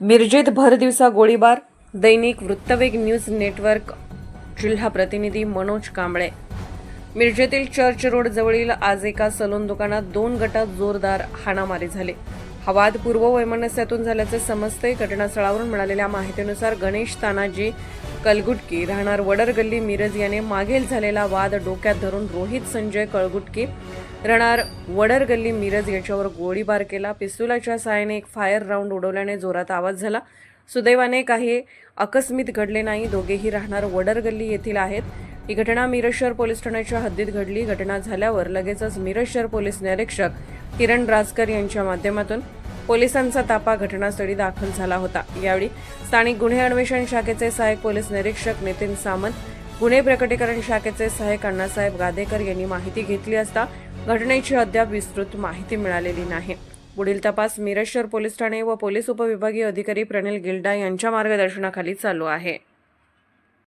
मिरजेत भरदिवसा गोळीबार दैनिक वृत्तवेग news network जिल्हा प्रतिनिधी मनोज कांबळे. मिरजेतील चर्च रोड जवळील आज एका सलून दुकानात दोन गटात जोरदार हाणामारी झाली. हा वाद पूर्व वैमनस्यातून झाल्याचे समजते. घटनास्थळावरून मिळालेल्या माहितीनुसार गणेश तानाजी कलगुटकी राहणार वडर गल्ली मिरज याने मागील झालेला वाद डोक्यात धरून रोहित संजय कळगुटकी राहणार वडर गल्ली मिरज याच्यावर गोळीबार केला. पिस्तुलाच्या सहाय्याने एक फायर राऊंड उडवल्याने जोरात आवाज झाला. सुदैवाने काही अकस्मित घडले नाही. दोघेही राहणार वडर गल्ली येथील आहेत. ही घटना मिरज शहर पोलीस ठाण्याच्या हद्दीत घडली. घटना झाल्यावर लगेचच मिरज शहर पोलीस निरीक्षक किरण राजकर यांच्या माध्यमातून पोलिसांचा तापा घटनास्थळी दाखल झाला होता. यावेळी स्थानिक गुन्हे अन्वेषण शाखेचे सहाय्यक पोलीस निरीक्षक नितीन सामंत गुन्हे प्रकटीकरण शाखेचे सहाय्यक अण्णासाहेब गादेकर यांनी माहिती घेतली असता घटनेची अद्याप विस्तृत माहिती मिळालेली नाही. पुढील तपास मिरज शहर पोलीस ठाणे व पोलीस उपविभागीय अधिकारी प्रणिल गिल्डा यांच्या मार्गदर्शनाखाली चालू आहे.